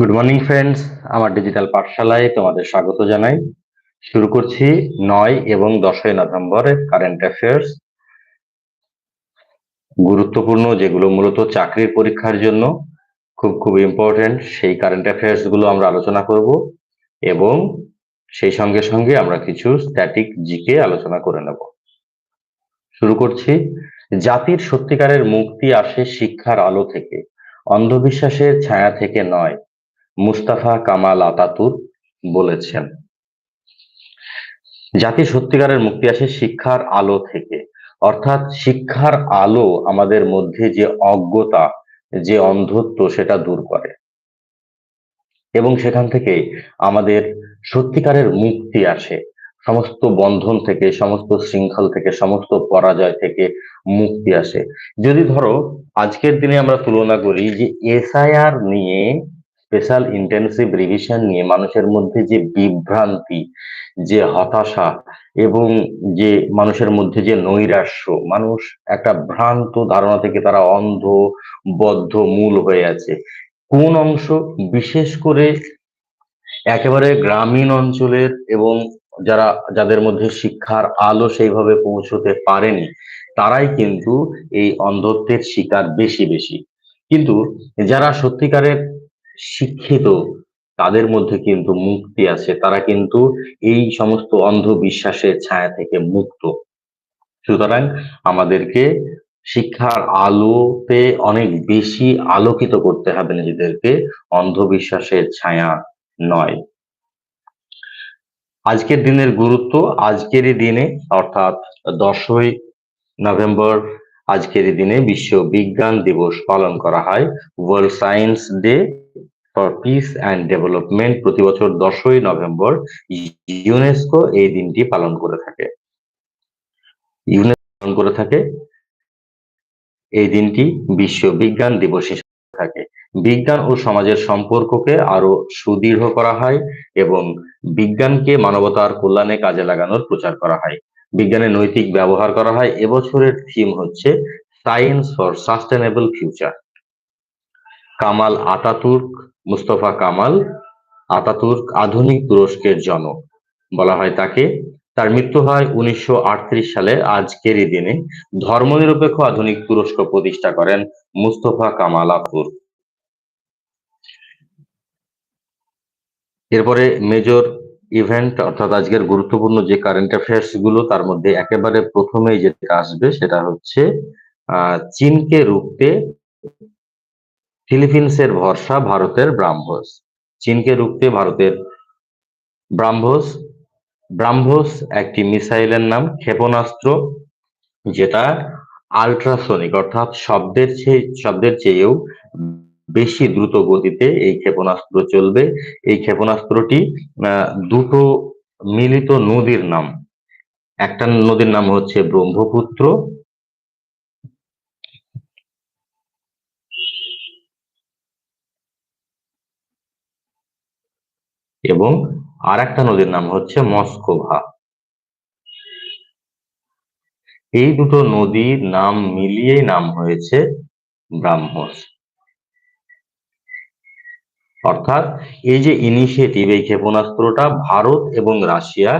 Good morning friends আমার digital পাঠশালায় তোমাদের স্বাগত জানাই। শুরু করছি নয় এবং দশই নভেম্বরের কারেন্ট অ্যাফেয়ার্স গুরুত্বপূর্ণ যেগুলো মূলত চাকরির পরীক্ষার জন্য, খুব খুব ইম্পর্টেন্ট সেই কারেন্ট অ্যাফেয়ার্সগুলো আমরা আলোচনা করব এবং সেই সঙ্গে সঙ্গে আমরা কিছু স্ট্যাটিক জিকে আলোচনা করে নেব। শুরু করছি। জাতির সত্যিকারের মুক্তি আসে শিক্ষার আলো থেকে, অন্ধবিশ্বাসের ছায়া থেকে নয় মুস্তাফা কামাল আতাতুর বলেছেন। জাতি সত্যিকারের মুক্তি আসে শিক্ষার আলো থেকে। অর্থাৎ শিক্ষার আলো আমাদের মধ্যে যে অজ্ঞতা, যে অন্ধত্ব সেটা দূর করে। এবং সেখান থেকে আমাদের সত্যিকারের মুক্তি আসে। সমস্ত বন্ধন থেকে, সমস্ত শৃঙ্খল থেকে, সমস্ত পরাজয় থেকে মুক্তি আসে। যদি ধরো, আজকের দিনে আমরা তুলনা করি যে এসআইআর নিয়ে স্পেশাল ইন্টেন্সিভ রিভিশন নিয়ে মানুষের মধ্যে যে বিভ্রান্তি, যে হতাশা এবং যে মানুষের মধ্যে যে নৈরাশ্য, মানুষ একটা ভ্রান্ত ধারণা থেকে তারা অন্ধ, বদ্ধ, মূল হয়ে আছে। কোন অংশ? বিশেষ করে একেবারে গ্রামীণ অঞ্চলের এবং যারা, যাদের মধ্যে শিক্ষার আলো সেইভাবে পৌঁছতে পারেনি, তারাই কিন্তু এই অন্ধত্বের শিকার বেশি বেশি। কিন্তু যারা সত্যিকারের শিক্ষিত, তাদের মধ্যে কিন্তু মুক্তি আছে। তারা কিন্তু এই সমস্ত অন্ধবিশ্বাসের ছায়া থেকে মুক্ত। সুতরাং আমাদেরকে শিক্ষার আলোতে অনেক বেশি আলোকিত করতে হবে নিজেদেরকে। অন্ধবিশ্বাসের ছায়া নয়। আজকের দিনের গুরুত্ব আজকেরই দিনে, অর্থাৎ দশই নভেম্বর আজকের দিনে বিশ্ব বিজ্ঞান দিবস পালন করা হয়। World science day for peace and development প্রতি বছর দশই নভেম্বর ইউনেস্কো এই দিনটি পালন করে থাকে। ইউনেস্কো পালন করে থাকে। এই দিনটি বিশ্ব বিজ্ঞান দিবস হিসেবে থাকে। বিজ্ঞান ও সমাজের সম্পর্ককে আরও সুদৃঢ় করা হয় এবং বিজ্ঞানকে মানবতার কল্যাণে কাজে লাগানোর প্রচার করা হয়। বিজ্ঞানের নৈতিক ব্যবহার করা হয়। এবছরের থিম হচ্ছে science for sustainable future Kemal Ataturk, Mustafa Kemal Ataturk আধুনিক তুরস্কের জনক বলা হয় তাকে। তার মৃত্যু হয় উনিশশো আটত্রিশ সালে আজকেরই দিনে। ধর্মনিরপেক্ষ আধুনিক তুরস্ক প্রতিষ্ঠা করেন মুস্তফা কামাল আতুর্ক এরপরে মেজর ইভেন্ট অর্থাৎ আজকের গুরুত্বপূর্ণ যে কারেন্ট অ্যাফেয়ার্সগুলো, তার মধ্যে একেবারে প্রথমেই যেটা আসবে সেটা হচ্ছে চীনকে রুখতে ফিলিপিন্সের ভরসা ভারতের ব্রাহ্মস। চীনকে রুখতে ভারতের ব্রাহ্মস। ব্রাহ্মস একটি মিসাইলের নাম ক্ষেপণাস্ত্র, যেটা আল্ট্রাসনিক, অর্থাৎ শব্দের চেয়ে, শব্দের চেয়েও বেশি দ্রুত গতিতে এই ক্ষেপণাস্ত্র চলবে। এই ক্ষেপণাস্ত্রটি দুটো মিলিত নদীর নাম। একটা নদীর নাম হচ্ছে ব্রহ্মপুত্র এবং আর একটা নদীর নাম হচ্ছে মস্কোভা। এই দুটো নদীর নাম মিলিয়েই নাম হয়েছে ব্রাহ্মস অর্থাৎ এই যে ইনিশিয়েটিভ এই ক্ষেপণাস্ত্রটা ভারত এবং রাশিয়া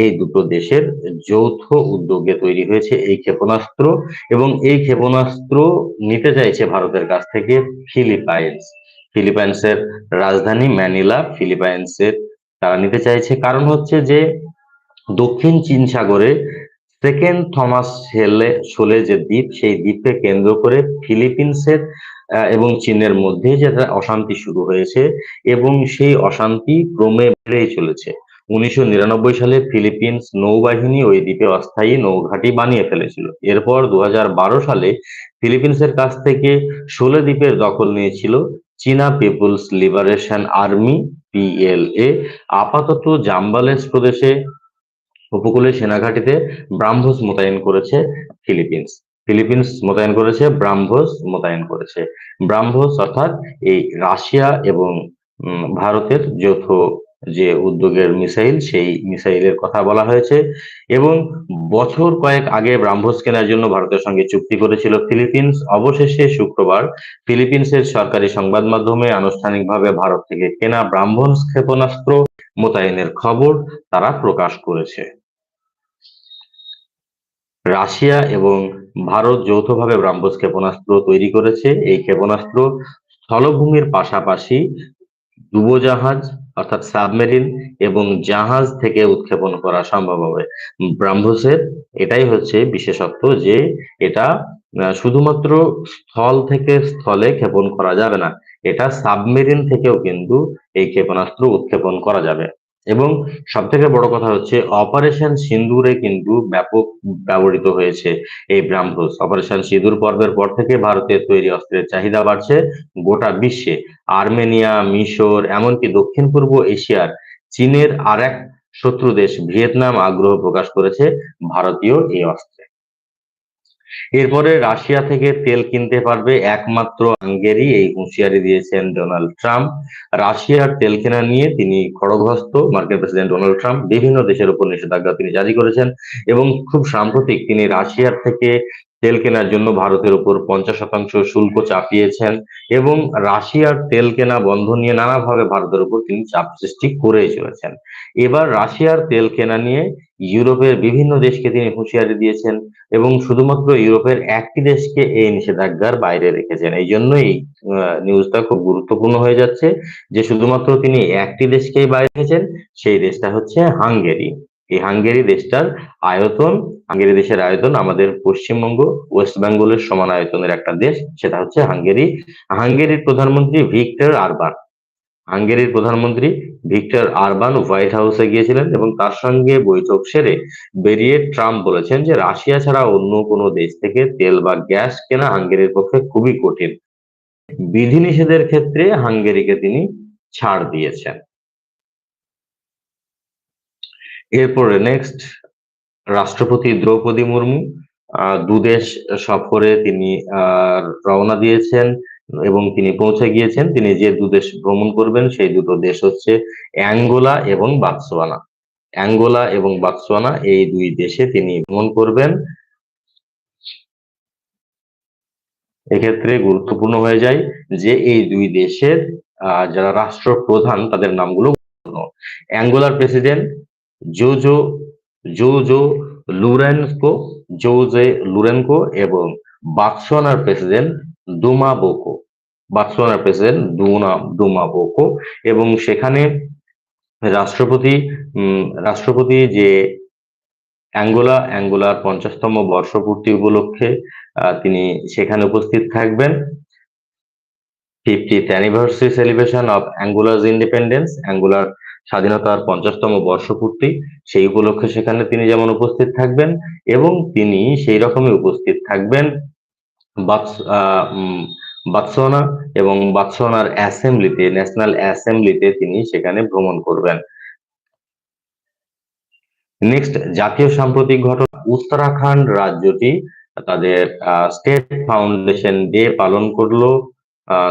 এই দুটো দেশের যৌথ উদ্যোগে তৈরি হয়েছে এই ক্ষেপণাস্ত্র এবং এই ক্ষেপণাস্ত্র নিতে চাইছে ভারতের কাছ থেকে ফিলিপাইন্স। ফিলিপাইন্সের রাজধানী ম্যানিলা, ফিলিপাইন্সের তারা নিতে চাইছে। কারণ হচ্ছে যে দক্ষিণ চীন সাগরে সেকেন্ড থমাস হেলে শোলে যে দ্বীপ, সেই দ্বীপকে কেন্দ্র করে ফিলিপিন্সের এবং চীনের মধ্যে যে অশান্তি শুরু হয়েছে এবং সেই অশান্তি ক্রমে বেড়েই চলেছে। উনিশশো নিরানব্বই সালে ফিলিপিন্স নৌবাহিনী ওই দ্বীপে অস্থায়ী নৌঘাঁটি বানিয়ে ফেলেছিল। এরপর দু হাজার বারো সালে ফিলিপিন্সের কাছ থেকে ষোলো দ্বীপের দখল নিয়েছিল। চীনা পিপুলস লিবারেশন আর্মি, পিএলএ, আপাতত জাম্বালেস প্রদেশে উপকূলে সেনাঘাটিতে ব্রাহ্মস মোতায়েন করেছে ফিলিপিন্স। ফিলিপিন্স মোতায়েন করেছে, ব্রাহ্মস মোতায়েন করেছে। ব্রাহ্মস অর্থাৎ এই রাশিয়া এবং ভারতের যৌথ যে উদ্যোগের মিসাইল, সেই মিসাইলের কথা বলা হয়েছে এবং বছর কয়েক আগে ব্রাহ্মস কেনার জন্য ভারতের সঙ্গে চুক্তি করেছিল ফিলিপিন্স। অবশেষে শুক্রবার ফিলিপিন্সের সরকারি সংবাদ মাধ্যমে আনুষ্ঠানিকভাবে ভারত থেকে কেনা ব্রাহ্মস ক্ষেপণাস্ত্র মোতায়েনের খবর তারা প্রকাশ করেছে। রাশিয়া এবং ভারত যৌথভাবে ব্রাহ্মস ক্ষেপণাস্ত্র তৈরি করেছে। এই ক্ষেপণাস্ত্র স্থলভূমির পাশাপাশি ডুবোজাহাজ অর্থাৎ সাবমেরিন এবং জাহাজ থেকে উৎক্ষেপণ করা সম্ভব হবে। ব্রাহ্মসের এটাই হচ্ছে বিশেষত্ব যে এটা শুধুমাত্র স্থল থেকে স্থলে ক্ষেপণ করা যাবে না, এটা সাবমেরিন থেকেও কিন্তু এই ক্ষেপণাস্ত্র উৎক্ষেপণ করা যাবে। এবং সব থেকে বড় কথা হচ্ছে, অপারেশন সিন্দুরে কিন্তু ব্যাপক ব্যবহৃত হয়েছে এই ব্রাহ্মস অপারেশন সিঁদুর পর্বের পর থেকে ভারতের তৈরি অস্ত্রের চাহিদা বাড়ছে গোটা বিশ্বে। আর্মেনিয়া, মিশর, এমনকি দক্ষিণ পূর্ব এশিয়ার চীনের আর এক শত্রু দেশ ভিয়েতনাম আগ্রহ প্রকাশ করেছে ভারতীয় এই অস্ত্রে। এরপরে রাশিয়া থেকে তেল কিনতে পারবে একমাত্র হাঙ্গেরি, এই হুঁশিয়ারি দিয়েছেন ডোনাল্ড ট্রাম্প। রাশিয়ার তেল কেনা নিয়ে তিনি খড়গ্রস্ত মার্কিন প্রেসিডেন্ট ডোনাল্ড ট্রাম্প বিভিন্ন দেশের উপর নিষেধাজ্ঞা তিনি জারি করেছেন এবং খুব সাম্প্রতিক তিনি রাশিয়ার থেকে তেল কেনার জন্য ভারতের উপর পঞ্চাশ শতাংশ শুল্ক চাপিয়েছেন এবং রাশিয়ার তেল কেনা বন্ধ নিয়ে নানাভাবে ভারতের উপর তিনি চাপ সৃষ্টি করে চলেছেন। এবার রাশিয়ার তেল কেনা নিয়ে ইউরোপের বিভিন্ন দেশকে তিনি হুঁশিয়ারি দিয়েছেন এবং শুধুমাত্র ইউরোপের একটি দেশকে এই নিষেধাজ্ঞার বাইরে রেখেছেন। এই জন্যই নিউজটা খুব গুরুত্বপূর্ণ হয়ে যাচ্ছে যে শুধুমাত্র তিনি একটি দেশকেই বাইরে রেখেছেন, সেই দেশটা হচ্ছে হাঙ্গেরি। এই হাঙ্গেরি দেশটার আয়তন, হাঙ্গেরি দেশের আয়তন আমাদের পশ্চিমবঙ্গ, ওয়েস্ট বেঙ্গলের সমান আয়তনের একটা দেশ, সেটা হচ্ছে হাঙ্গেরি। হাঙ্গেরির প্রধানমন্ত্রী ভিক্টর আরবান। হাঙ্গেরির প্রধানমন্ত্রী ভিক্টর আরবান হোয়াইট হাউসে গিয়েছিলেন এবং তার সঙ্গে বৈঠক সেরে বেরিয়ে ট্রাম্প বলেছেন যে রাশিয়া ছাড়া অন্য কোনো দেশ থেকে তেল বা গ্যাস কেনা হাঙ্গেরির পক্ষে খুবই কঠিন। বিধিনিষেধের ক্ষেত্রে হাঙ্গেরিকে তিনি ছাড় দিয়েছেন। এরপরে নেক্সট রাষ্ট্রপতি দ্রৌপদী মুর্মু দুদেশ সফরে তিনি রওনা দিয়েছেন এবং তিনি পৌঁছে গিয়েছেন। তিনি যে দুদেশ ভ্রমণ করবেন, সেই দুটো দেশ হচ্ছে অ্যাঙ্গোলা এবং বাতসোয়ানা। অ্যাঙ্গোলা এবং বাতসোয়ানা, এই দুই দেশে তিনি ভ্রমণ করবেন। এক্ষেত্রে গুরুত্বপূর্ণ হয়ে যায় যে এই দুই দেশের যারা রাষ্ট্রপ্রধান, তাদের নামগুলো অ্যাঙ্গোলার president Jojo Jojo Lourenco Jose Lourenco এবং বাতসোয়ানার প্রেসিডেন্ট দুমা বোকো বাতসোয়ানার প্রেসিডেন্ট দুনা দুমা বোকো এবং সেখানে রাষ্ট্রপতি রাষ্ট্রপতি যে অ্যাঙ্গোলা অ্যাঙ্গোলার পঞ্চাশতম বর্ষপূর্তি উপলক্ষে তিনি সেখানে উপস্থিত থাকবেন। ফিফটিথ অ্যানিভার্সারি সেলিব্রেশন অফ অ্যাঙ্গোলার ইন্ডিপেন্ডেন্স অ্যাঙ্গোলার স্বাধীনতার পঞ্চাশতম বর্ষপূর্তি, সেই উপলক্ষে সেখানে তিনি যেমন উপস্থিত থাকবেন এবং তিনি সেই রকমই উপস্থিত থাকবেন বাতসোনা এবং বাতসোনার অ্যাসেম্বলিতে, ন্যাশনাল অ্যাসেম্বলিতে তিনি সেখানে ভ্রমণ করবেন। নেক্সট, জাতীয় সাম্প্রতিক ঘটনা, উত্তরাখণ্ড রাজ্যটি তাদের স্টেট ফাউন্ডেশন ডে পালন করল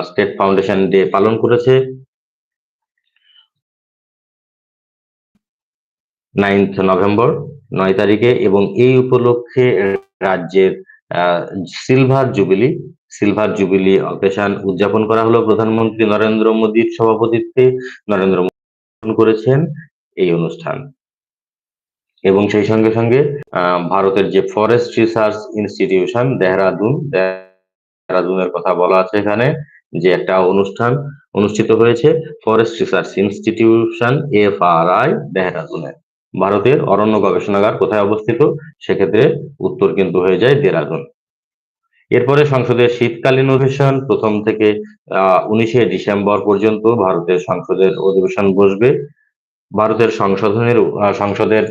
স্টেট ফাউন্ডেশন ডে পালন করেছে। নাইন্থ নভেম্বর নয় তারিখে এবং এই উপলক্ষে রাজ্যের silver jubilee silver jubilee occasion উদযাপন করা হলো। প্রধানমন্ত্রী নরেন্দ্র মোদীর সভাপতিত্বে নরেন্দ্র মোদী করেছেন এই অনুষ্ঠান। এবং সেই সঙ্গে সঙ্গে ভারতের যে ফরেস্ট রিসার্চ ইনস্টিটিউশন দেহরাদুন, দেহরাদুনের কথা বলা আছে এখানে, যে একটা অনুষ্ঠান অনুষ্ঠিত হয়েছে। Forest research institution F R I দেহরাদুনে। ভারতের অরণ্য গবেষণাগার কোথায় অবস্থিত? সেক্ষেত্রে উত্তর কিন্তু হয়ে যায় দেরাদুন। এরপরে সংসদের শীতকালীন অধিবেশন, প্রথম থেকে উনিশে ডিসেম্বর পর্যন্ত ভারতের সংসদের অধিবেশন বসবে। ভারতের সংশোধনের সংসদের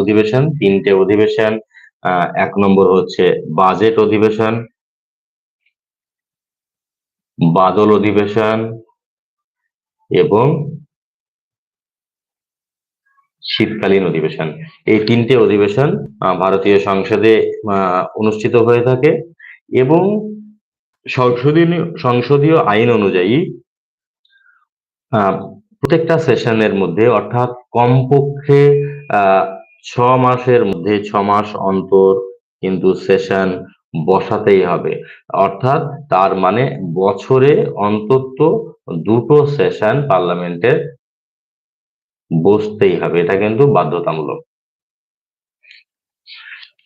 অধিবেশন, তিনটে অধিবেশন এক নম্বর হচ্ছে বাজেট অধিবেশন, বাদল অধিবেশন এবং শীতকালীন অধিবেশন। এই তিনটে অধিবেশন ভারতীয় সংসদে অনুষ্ঠিত হয়ে থাকে এবং সংসদীয় সংসদীয় আইন অনুযায়ী প্রত্যেকটা সেশনের মধ্যে অর্থাৎ কমপক্ষে ছ মাসের মধ্যে, ছ মাস অন্তর কিন্তু সেশন বসাতেই হবে। অর্থাৎ তার মানে বছরে অন্তত দুটো সেশন পার্লামেন্টের বসতেই হবে, এটা কিন্তু বাধ্যতামূলক।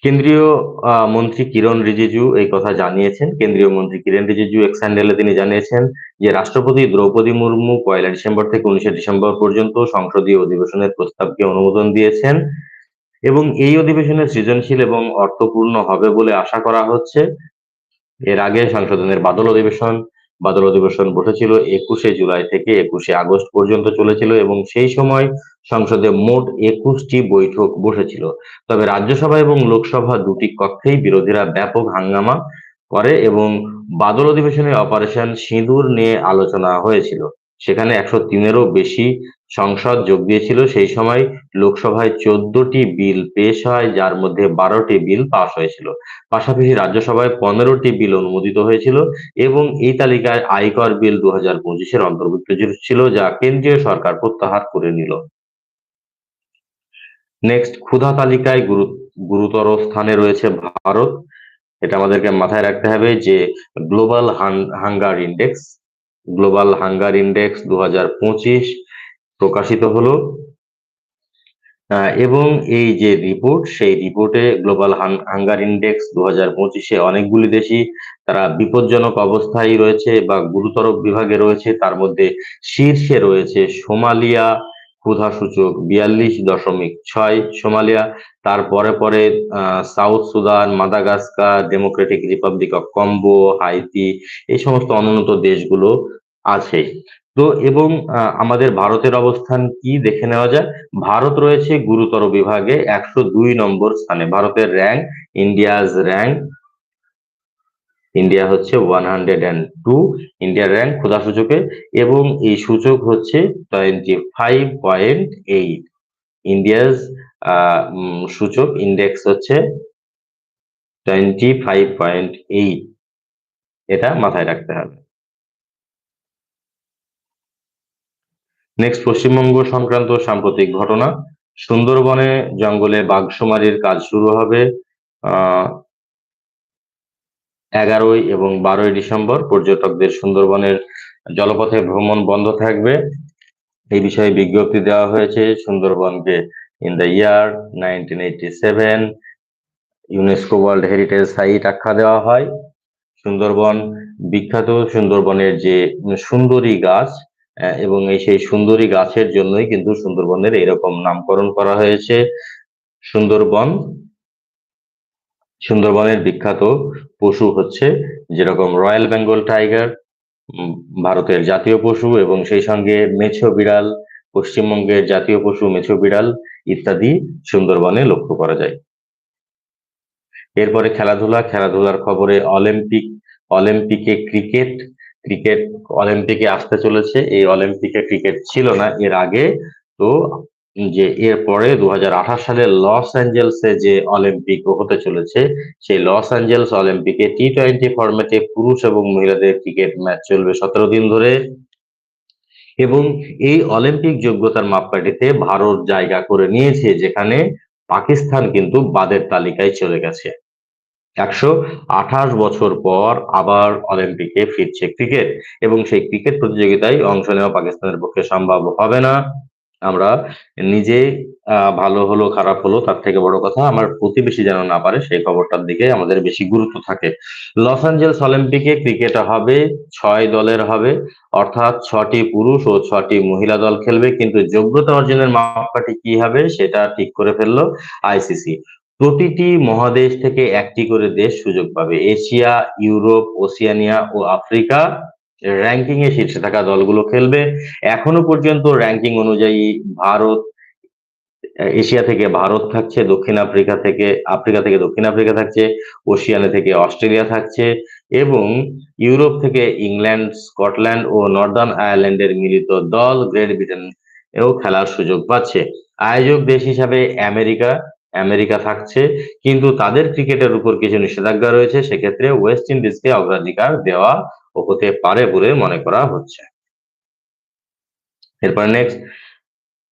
কেন্দ্রীয় মন্ত্রী কিরণ রিজিজু এই কথা জানিয়েছেন। কেন্দ্রীয় মন্ত্রী কিরণ রিজিজু এক স্যান্ডেলে তিনি জানিয়েছেন যে, রাষ্ট্রপতি দ্রৌপদী মুর্মু পয়লা ডিসেম্বর থেকে উনিশে ডিসেম্বর পর্যন্ত সংসদীয় অধিবেশনের প্রস্তাবকে অনুমোদন দিয়েছেন এবং এই অধিবেশনে সৃজনশীল এবং অর্থপূর্ণ হবে বলে আশা করা হচ্ছে। এর আগে সংশোধনের বাদল অধিবেশন বাদল অধিবেশন বসেছিল একুশে জুলাই থেকে একুশে আগস্ট পর্যন্ত চলেছিল এবং সেই সময় সংসদে মোট একুশটি বৈঠক বসেছিল। তবে রাজ্যসভা এবং লোকসভা দুটি কক্ষেই বিরোধীরা ব্যাপক হাঙ্গামা করে এবং বাদল অধিবেশনে অপারেশন সিঁদুর নিয়ে আলোচনা হয়েছিল। সেখানে একশো তিনেরও বেশি সংসদ যোগ দিয়েছিল। সেই সময় লোকসভায় চোদ্দটি বিল পেশ হয়, যার মধ্যে বারোটি বিল পাশ হয়েছিল। পাশাপাশি রাজ্যসভায় পনেরোটি বিল অনুমোদিত হয়েছিল এবং এই তালিকায় আয়কর বিল দু হাজার পঁচিশের অন্তর্ভুক্ত ছিল, যা কেন্দ্রীয় সরকার প্রত্যাহার করে নিল। নেক্সট, ক্ষুধা তালিকায় গুরুতর স্থানে রয়েছে ভারত। এটা আমাদেরকে মাথায় রাখতে হবে যে global hunger index global hunger index দু হাজার পঁচিশ প্রকাশিত হলো। এবং এই যে রিপোর্ট সেই রিপোর্টে গ্লোবাল হাঙ্গার ইন্ডেক্স দু হাজার পঁচিশে অনেকগুলি দেশই তারা বিপজ্জনক অবস্থায় রয়েছে বা গুরুতর বিভাগে রয়েছে। তার মধ্যে শীর্ষে রয়েছে সোমালিয়া ক্ষুধা সূচক বিয়াল্লিশ দশমিক ছয় সোমালিয়া তারপরে পরে South Sudan, Madagascar, Democratic Republic of Congo, Haiti, এই সমস্ত অনুন্নত দেশগুলো আছে। তো এবং আমাদের ভারতের অবস্থান কি দেখে নেওয়া যায়? ভারত রয়েছে গুরুতর বিভাগে একশো দুই নম্বর স্থানে। ভারতের র্যাঙ্ক ইন্ডিয়াজ র্যাঙ্ক ইন্ডিয়া হচ্ছে ওয়ান হান্ড্রেড অ্যান্ড টু ইন্ডিয়ার র্যাঙ্ক ক্ষুধা সূচকে, এবং এই সূচক হচ্ছে twenty five point eight India's সূচক ইন্ডেক্স হচ্ছে টোয়েন্টি ফাইভ পয়েন্ট এইট এটা মাথায় রাখতে হবে। নেক্সট পশ্চিমবঙ্গ সংক্রান্ত সাম্প্রতিক ঘটনা। সুন্দরবনে জঙ্গলে বাঘ বাঘসুমারির কাজ শুরু হবে এগারোই এবং বারোই ডিসেম্বর পর্যটকদের সুন্দরবনের জলপথে ভ্রমণ বন্ধ থাকবে। এই বিষয়ে বিজ্ঞপ্তি দেওয়া হয়েছে সুন্দরবনকে in the year nineteen eighty seven UNESCO world heritage site আখ্যা দেওয়া হয়। সুন্দরবন বিখ্যাত সুন্দরবনের যে সুন্দরী গাছ এবং এই সেই সুন্দরী গাছের জন্যই কিন্তু সুন্দরবনের এরকম নামকরণ করা হয়েছে। সুন্দরবন, সুন্দরবনের বিখ্যাত পশু হচ্ছে যেরকম রয়্যাল বেঙ্গল টাইগার ভারতের জাতীয় পশু এবং সেই সঙ্গে মেছো বিড়াল, পশ্চিমবঙ্গের জাতীয় পশু মেছো বিড়াল ইত্যাদি সুন্দরবনে লক্ষ্য করা যায়। এরপরে খেলাধুলা, খেলাধুলার খবরে অলিম্পিক, অলিম্পিকে ক্রিকেট ক্রিকেট অলিম্পিকে আসতে চলেছে। এই অলিম্পিকে ক্রিকেট ছিল না, এর আগে তো যে এরপরে দু হাজার আঠাশ সালে লস অ্যাঞ্জেলসে যে অলিম্পিক হতে চলেছে, সেই লস অ্যাঞ্জেলস অলিম্পিকে টি টোয়েন্টি ফরম্যাটে পুরুষ এবং মহিলাদের ক্রিকেট ম্যাচ চলবে সতেরো দিন ধরে। এবং এই অলিম্পিক যোগ্যতার মাপকাঠিতে ভারত জায়গা করে নিয়েছে, যেখানে পাকিস্তান কিন্তু বাদের তালিকায় চলে গেছে। একশো আঠাশ বছর পর আবার অলিম্পিকে ফিরছে ক্রিকেট, এবং সেই ক্রিকেট প্রতিযোগিতায় অংশ নেওয়া পাকিস্তানের পক্ষে সম্ভব হবে না। আমরা নিজে ভালো হলো, খারাপ হলো, তার থেকে বড় কথা আমার প্রতিবেশী যেন না পারে, সেই খবরটার দিকে আমাদের বেশি গুরুত্ব থাকে। লস অ্যাঞ্জেলস অলিম্পিকে ক্রিকেট হবে, ছয় দলের হবে, অর্থাৎ ছটি পুরুষ ও ছটি মহিলা দল খেলবে, কিন্তু যোগ্যতা অর্জনের মাপকাঠি কি হবে সেটা ঠিক করে ফেলল আইসিসি প্রতিটি মহাদেশ থেকে একটি করে দেশ সুযোগ পাবে, এশিয়া, ইউরোপ, ওসিয়ানিয়া ও আফ্রিকা। র্যাঙ্কিং এ শীর্ষে থাকা দলগুলো খেলবে। এখনও পর্যন্ত র্যাঙ্কিং অনুযায়ী ভারত, এশিয়া থেকে ভারত থাকছে, দক্ষিণ আফ্রিকা থেকে আফ্রিকা থেকে দক্ষিণ আফ্রিকা থাকছে, ওশিয়ানে থেকে অস্ট্রেলিয়া থাকছে এবং ইউরোপ থেকে ইংল্যান্ড, স্কটল্যান্ড ও নর্দার্ন আয়ারল্যান্ডের মিলিত দল গ্রেট ব্রিটেন এও খেলার সুযোগ পাচ্ছে। আয়োজক দেশ হিসাবে আমেরিকা আমেরিকা থাকছে, কিন্তু তাদের ক্রিকেটের উপর কিছু নিষেধাজ্ঞা রয়েছে। সেক্ষেত্রে ওয়েস্ট ইন্ডিজকে অগ্রাধিকার দেওয়া হতে পারে বলে মনে করা হচ্ছে। এরপর নেক্সট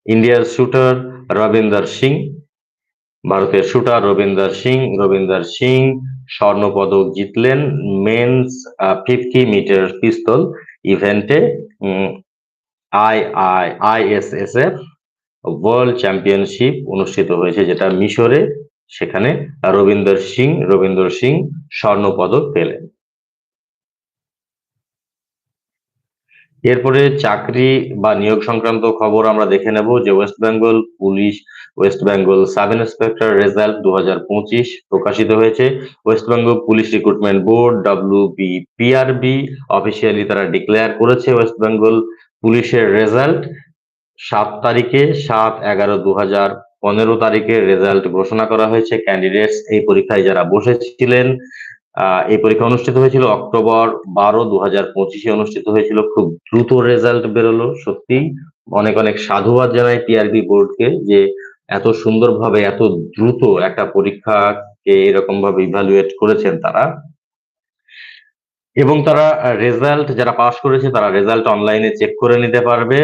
ইন্ডিয়ার শুটার রবীন্দার সিং, ভারতের শুটার রবীন্দার সিং রবীন্দার সিং স্বর্ণ পদক জিতলেন মেন্স ফিফটি মিটার পিস্তল ইভেন্টে I I ISSF world championship অনুষ্ঠিত হয়েছে, যেটা মিশরে। সেখানে রবীন্দ্র সিং রবীন্দ্র সিং স্বর্ণ পদক পেলেন। এরপরে চাকরি বা নিয়োগ সংক্রান্ত খবর আমরা দেখে নেব যে West Bengal police West Bengal sub inspector result দু হাজার পঁচিশ প্রকাশিত হয়েছে। West Bengal police recruitment board W B PRB officially তারা ডিক্লেয়ার করেছে ওয়েস্ট বেঙ্গল পুলিশের রেজাল্ট সাত তারিখে, সাত এগারো দু পনেরো তারিখে রেজাল্ট ঘোষণা করা হয়েছে। ক্যান্ডিডেটস এই পরীক্ষায় যারা বসেছিলেন এই পরীক্ষা অনুষ্ঠিত হয়েছিল অক্টোবর বারো দু হাজার পঁচিশে অনুষ্ঠিত হয়েছিল। খুব দ্রুত রেজাল্ট বেরোলো, সত্যি। অনেক অনেক সাধুবাদ জানাই টিআরবি বোর্ডকে যে এত সুন্দরভাবে, এত দ্রুত একটা পরীক্ষাকে এরকম ভাবে ইভ্যালুয়েট করেছেন তারা। এবং তারা রেজাল্ট যারা পাস করেছে, তারা রেজাল্ট অনলাইনে চেক করে নিতে পারবে।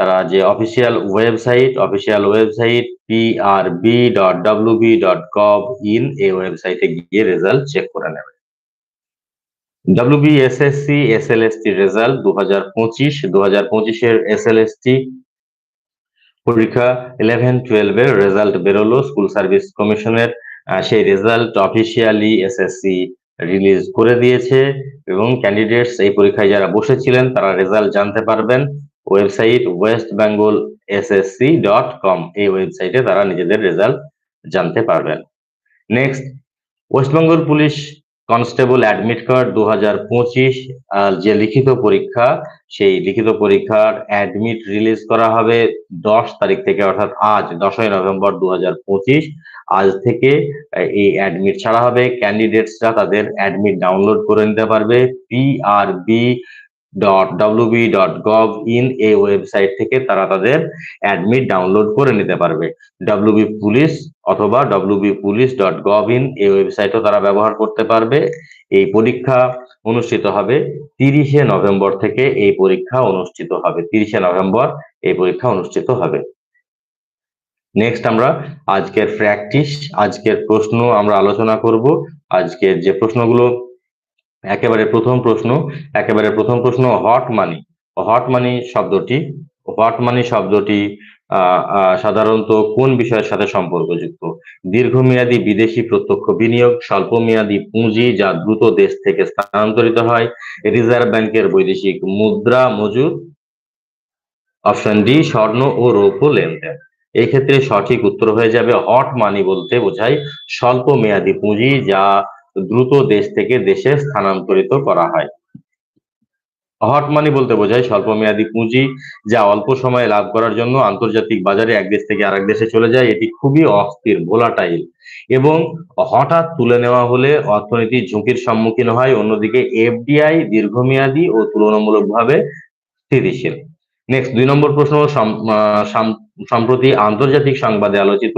তারা যে official website official website PRB dot WB dot gov in এই ওয়েবসাইটে গিয়ে রেজাল্ট চেক করে নেবে ডাব্লিউবিএসএসসি এসএলএসটি রেজাল্ট দু হাজার পঁচিশ দু হাজার পঁচিশের এসএলএসটি পরীক্ষা ইলেভেন টুয়েলভের রেজাল্ট বেরোলো স্কুল সার্ভিস কমিশনের সেই রেজাল্ট অফিসিয়ালি এসএসসি রিলিজ করে দিয়েছে এবং ক্যান্ডিডেটস এই পরীক্ষায় যারা বসেছিলেন তারা রেজাল্ট জানতে পারবেন। Website West Bengal SSC dot com এই ওয়েবসাইটে তারা নিজেদের রেজাল্ট জানতে পারবেন। Next West Bengal police constable admit card দু হাজার পঁচিশ যে লিখিত পরীক্ষা, সেই লিখিত পরীক্ষার অ্যাডমিট রিলিজ করা হবে দশ তারিখ থেকে, অর্থাৎ আজ, দশই নভেম্বর দু হাজার পঁচিশ। আজ থেকে এই অ্যাডমিট ছাড়া হবে। ক্যান্ডিডেটসরা তাদের অ্যাডমিট ডাউনলোড করে নিতে পারবে। PRB dot WB dot gov in এই ওয়েবসাইট থেকে তারা তাদের অ্যাডমিট ডাউনলোড করে নিতে পারবে। ডাব্লিউবি পুলিশ অথবা WB police dot gov in এই ওয়েবসাইটও তারা ব্যবহার করতে পারবে। এই পরীক্ষা অনুষ্ঠিত হবে তিরিশে নভেম্বর থেকে এই পরীক্ষা অনুষ্ঠিত হবে। তিরিশে নভেম্বর এই পরীক্ষা অনুষ্ঠিত হবে। নেক্সট আমরা আজকের প্র্যাকটিস আজকের প্রশ্ন আমরা আলোচনা করব। আজকের যে প্রশ্নগুলো একেবারে প্রথম প্রশ্ন, একেবারে প্রথম প্রশ্ন, হট মানি হট মানি শব্দটি, হট মানি শব্দটি সাধারণত কোন বিষয়ের সাথে সম্পর্কযুক্ত? দীর্ঘমেয়াদী বিদেশি প্রত্যক্ষ বিনিয়োগ স্বল্প স্বল্পমেয়াদী পুঁজি যা দ্রুত দেশ থেকে স্থানান্তরিত হয়, রিজার্ভ ব্যাংকের বৈদেশিক মুদ্রা মজুদ, অপশন ডি, স্বর্ণ ও রৌপ্য লেনদেন। এই ক্ষেত্রে সঠিক উত্তর হয়ে যাবে হট মানি বলতে বোঝায় স্বল্প মেয়াদী পুঁজি যা দ্রুত দেশ থেকে দেশে স্থানান্তরিত করা হয়। হট মানি বলতে বোঝায় স্বল্প মেয়াদী পুঁজি যা অল্প সময়ে লাভ করার জন্য আন্তর্জাতিক বাজারে এক দেশ থেকে আরেক দেশে চলে যায়, এটি খুবই অস্থির ভোলাটাইল এবং হঠাৎ তুলে নেওয়া হলে অর্থনীতি ঝুঁকির সম্মুখীন হয়। অন্যদিকে এফডিআই দীর্ঘমেয়াদী ও তুলনামূলকভাবে স্থিতিশীল। নেক্সট দুই নম্বর প্রশ্ন সম্প্রতি আন্তর্জাতিক সংবাদে আলোচিত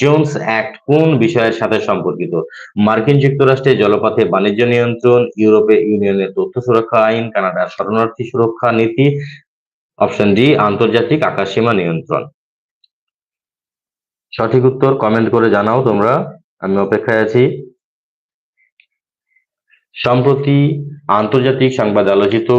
জোনস অ্যাক্ট কোন বিষয়ের সাথে সম্পর্কিত? মার্কিন যুক্তরাষ্ট্রে জলপথে বাণিজ্য নিয়ন্ত্রণ, ইউরোপে ইউনিয়নের তথ্য সুরক্ষা আইন, কানাডার শরণার্থী সুরক্ষা নীতি, অপশন ডি, আন্তর্জাতিক আকাশসীমা নিয়ন্ত্রণ। সঠিক উত্তর কমেন্ট করে জানাও তোমরা, আমি অপেক্ষায় আছি। সম্প্রতি আন্তর্জাতিক সংবাদ আলোচিত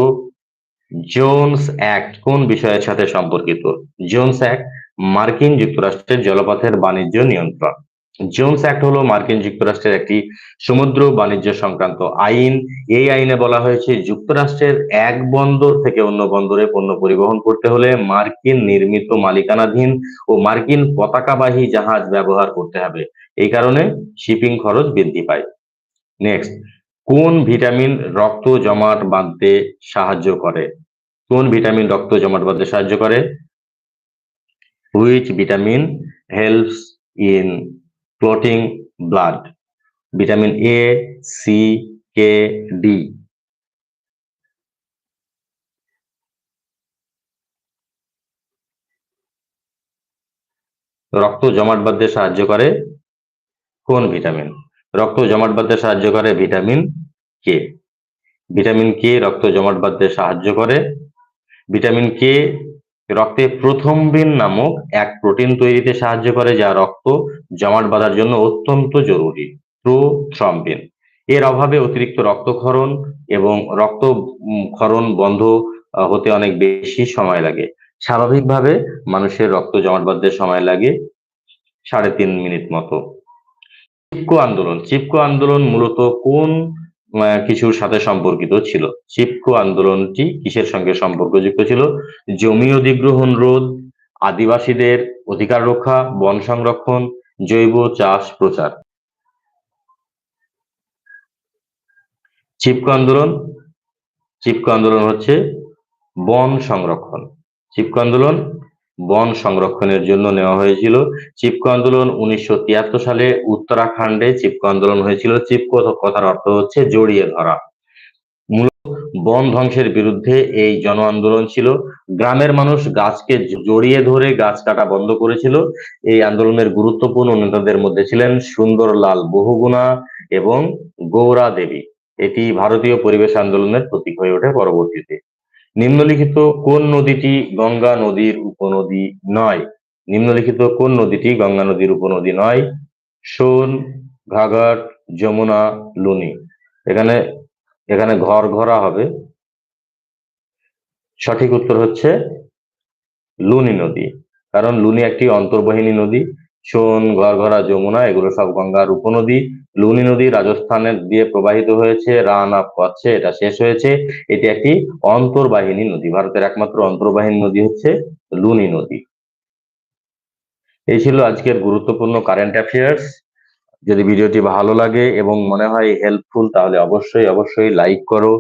জোনস অ্যাক্ট কোন বিষয়ের সাথে সম্পর্কিত? জোনস অ্যাক্ট মার্কিন যুক্তরাষ্ট্রের জলপথের বাণিজ্য নিয়ন্ত্রণ। জোনস অ্যাক্ট হলো মার্কিন যুক্তরাষ্ট্রের একটি সমুদ্র বাণিজ্য সংক্রান্ত আইন। এই আইনে বলা হয়েছে যুক্তরাষ্ট্রের এক বন্দর থেকে অন্য বন্দরে পণ্য পরিবহন করতে হলে মার্কিন নির্মিত মালিকানাধীন ও মার্কিন পতাকাবাহী জাহাজ ব্যবহার করতে হবে। এই কারণে শিপিং খরচ বৃদ্ধি পায়। নেক্সট, কোন ভিটামিন রক্ত জমাট বাঁধতে সাহায্য করে? কোন ভিটামিন রক্ত জমাট বাঁধতে সাহায্য করে? Which vitamin helps in clotting blood vitamin A C K D রক্ত জমাট বাঁধতে সাহায্য করে কোন ভিটামিন রক্ত জমাট বাঁধতে সাহায্য করে ভিটামিন কে ভিটামিন কে রক্ত জমাট বাঁধতে সাহায্য করে। ভিটামিন কে রক্তে প্রথমবিন নামক এক প্রোটিন তৈরিতে সাহায্য করে যা রক্ত জমাট বাঁধার জন্য অত্যন্ত জরুরি প্রোথ্রম্বিন এর অভাবে অতিরিক্ত রক্তক্ষরণ এবং রক্ত ক্ষরণ বন্ধ হতে অনেক বেশি সময় লাগে। স্বাভাবিকভাবে মানুষের রক্ত জমাট বাঁধতে সময় লাগে সাড়ে তিন মিনিট মতো। চিপকো আন্দোলন। চিপকো আন্দোলন মূলত কোন কিছুর সাথে সম্পর্কিত ছিল। চিপকো আন্দোলনটি কিসের সঙ্গে সম্পর্কযুক্ত ছিল? জমি অধিগ্রহণ রোধ, আদিবাসীদের অধিকার রক্ষা, বন সংরক্ষণ, জৈব চাষ প্রচার। চিপকো আন্দোলন চিপকো আন্দোলন হচ্ছে বন সংরক্ষণ। চিপকো আন্দোলন বন সংরক্ষণের জন্য নেওয়া হয়েছিল। চিপকো আন্দোলন উনিশশো তিয়াত্তর সালে উত্তরাখণ্ডে চিপকো আন্দোলন হয়েছিল। চিপকো কথার অর্থ হচ্ছে জড়িয়ে ধরা। মূলত বন ধ্বংসের বিরুদ্ধে এই জন আন্দোলন ছিল। গ্রামের মানুষ গাছকে জড়িয়ে ধরে গাছ কাটা বন্ধ করেছিল। এই আন্দোলনের গুরুত্বপূর্ণ নেতাদের মধ্যে ছিলেন সুন্দরলাল বহুগুণা এবং গৌরা দেবী। এটি ভারতীয় পরিবেশ আন্দোলনের প্রতীক হয়ে ওঠে পরবর্তীতে। নিম্নলিখিত কোন নদীটি গঙ্গা নদীর উপনদী নয়? নিম্নলিখিত কোন নদীটি গঙ্গা নদীর উপনদী নয়? সোন ঘাঘর যমুনা, লুনি। এখানে এখানে ঘর ঘরা হবে। সঠিক উত্তর হচ্ছে লুনি নদী। কারণ লুনি একটি অন্তর্বাহিনী নদী। সোন ঘরঘরা যমুনা, এগুলো সব গঙ্গার উপনদী লুনি নদী রাজস্থানের দিয়ে প্রবাহিত হয়েছে, রান আপ করছে এটা শেষ হয়েছে। এটি একটি অন্তর্বাহিনী নদী, ভারতের একমাত্র অন্তর্বাহিনী নদী হচ্ছে লুনি নদী। এই ছিল আজকের গুরুত্বপূর্ণ কারেন্ট অ্যাফেয়ার্স যদি ভিডিওটি ভালো লাগে এবং মনে হয় হেল্পফুল তাহলে অবশ্যই অবশ্যই লাইক করো।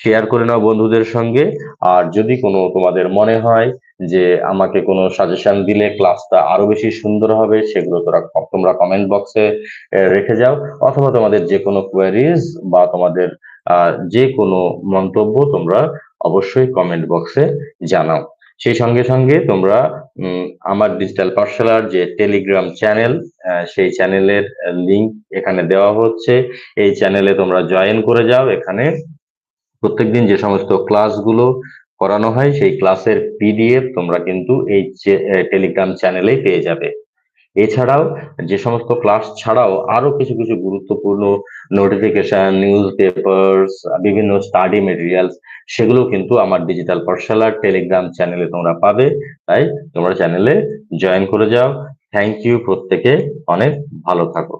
শেয়ার করে নাও বন্ধুদের সঙ্গে। আর যদি কোনো তোমাদের মনে হয় যে আমাকে কোনো সাজেশন দিলে ক্লাসটা আরও বেশি সুন্দর হবে, সেগুলো তোরা তোমরা কমেন্ট বক্সে রেখে যাও। অথবা তোমাদের যে কোনো কোয়ারিজ বা তোমাদের যে কোনো মন্তব্য তোমরা অবশ্যই কমেন্ট বক্সে জানাও। সেই সঙ্গে সঙ্গে তোমরা আমার ডিজিটাল পাঠশালার যে টেলিগ্রাম চ্যানেল সেই চ্যানেলের লিংক এখানে দেওয়া হচ্ছে। এই চ্যানেলে তোমরা জয়েন করে যাও। এখানে প্রত্যেকদিন যে সমস্ত ক্লাসগুলো করানো হয়, সেই ক্লাসের পিডিএফ তোমরা কিন্তু এই টেলিগ্রাম চ্যানেলেই পেয়ে যাবে। এছাড়াও যে সমস্ত ক্লাস ছাড়াও আরও কিছু কিছু গুরুত্বপূর্ণ নোটিফিকেশন নিউজ পেপার্স বিভিন্ন স্টাডি মেটেরিয়ালস সেগুলো কিন্তু আমার ডিজিটাল পাঠশালার টেলিগ্রাম চ্যানেলে তোমরা পাবে। তাই তোমরা চ্যানেলে জয়েন করে যাও। থ্যাংক ইউ প্রত্যেকে। অনেক ভালো থাকো।